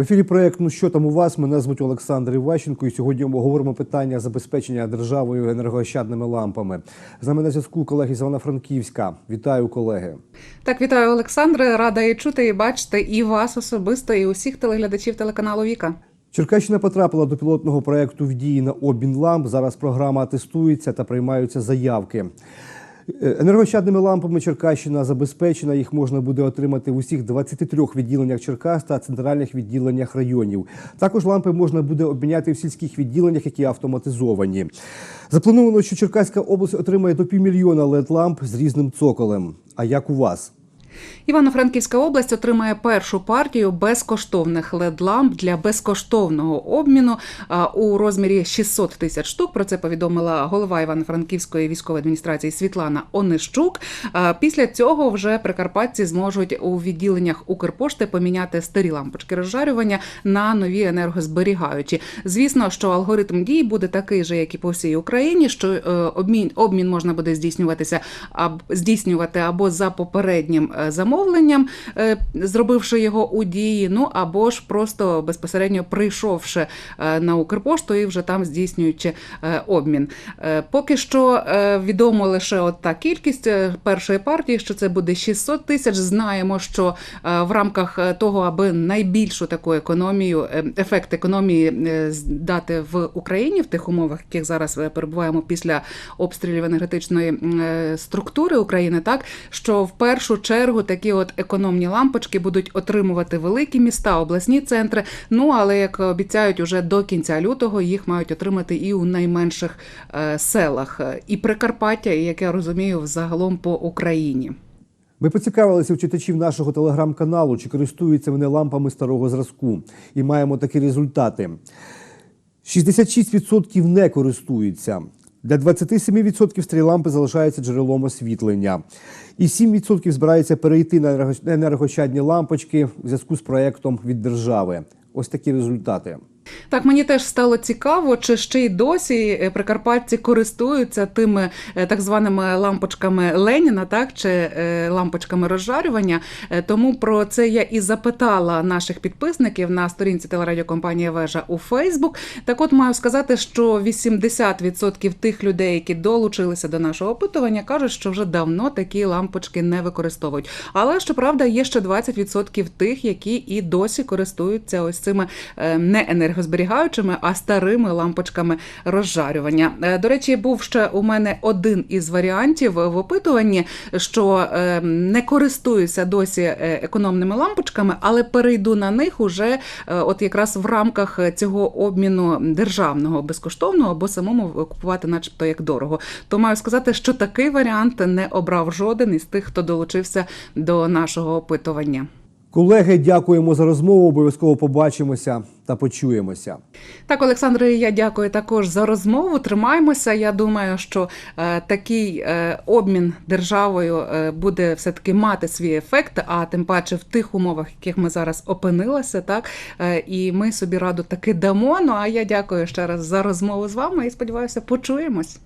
В ефірі проект Ну що там у вас? Мене звуть Олександр Іващенко, і сьогодні ми говоримо питання забезпечення державою енергоощадними лампами. З нами на зв'язку колеги з Івано-Франківська. Вітаю, колеги. Так, вітаю, Олександре. Рада і чути, і бачити і вас особисто, і усіх телеглядачів телеканалу Віка. Черкащина потрапила до пілотного проекту в дії на обмін ламп. Зараз програма тестується та приймаються заявки. Е, Енергоощадними лампами Черкащина забезпечена. Їх можна буде отримати в усіх 23 відділеннях Черкас та центральних відділеннях районів. Також лампи можна буде обміняти в сільських відділеннях, які автоматизовані. Заплановано, що Черкаська область отримає до півмільйона led ламп з різним цоколем. А як у вас? Івано-Франківська область отримає першу партію безкоштовних LED-ламп для безкоштовного обміну у розмірі 600 тисяч штук. Про це повідомила голова Івано-Франківської військової адміністрації Світлана Онищук. Після цього вже прикарпатці зможуть у відділеннях Укрпошти поміняти старі лампочки розжарювання на нові енергозберігаючі. Звісно, що алгоритм дій буде такий же, як і по всій Україні. Що е, обмін обмін можна буде здійснюватися здійснювати або за попереднім е, замовленням, е, зробивши його у дії, ну або ж просто безпосередньо прийшовши е, на Укрпошту і вже там здійснюючи е, обмін. Е, Поки що е, відомо лише от та кількість е, першої партії, що це буде 600 тисяч. Знаємо, що е, в рамках е, того, аби найбільшу таку економію, е, ефект економії е, дати в Україні в тих умовах, яких зараз е, перебуваємо після обстрілів енергетичної е, структури України, так що в першу чергу такі от економні лампочки будуть отримувати великі міста, обласні центри. Ну але як обіцяють, уже до кінця лютого їх мають отримати і у найменших е, селах, і Прикарпаття, і як я розумію, взагалом по Україні. Ми поцікавилися у читачів нашого телеграм-каналу, чи користуються вони лампами старого зразку, і маємо такі результати. 66% не користуються. Для 27% стрілампи залишаються джерелом освітлення. І 7% збираються перейти на енерго- енергощадні лампочки в зв'язку з проектом від держави. Ось такі результати. Так, мені теж стало цікаво, чи ще й досі е, прикарпатці користуються тими е, так званими лампочками Леніна, так чи е, лампочками розжарювання. Тому про це я і запитала наших підписників на сторінці телерадіокомпанія Вежа у Фейсбук. Так, от маю сказати, що 80% тих людей, які долучилися до нашого опитування, кажуть, що вже давно такі лампочки не використовують. Але щоправда, є ще 20% тих, які і досі користуються ось цими е, не а старими лампочками розжарювання. Е, До речі, був ще у мене один із варіантів в опитуванні, що е, не користуюся досі е, економними лампочками, але перейду на них уже от якраз в рамках цього обміну державного безкоштовного, або самому купувати, начебто, як дорого. То маю сказати, що такий варіант не обрав жоден із тих, хто долучився до нашого опитування. Колеги, дякуємо за розмову. Обов'язково побачимося та почуємося. Так, Олександре, я дякую також за розмову. Тримаємося. Я думаю, що е, такий е, обмін державою е, буде все таки мати свій ефект, а тим паче в тих умовах, в яких ми зараз опинилися, так е, і ми собі раду таки дамо. Ну а я дякую ще раз за розмову з вами і сподіваюся, почуємось.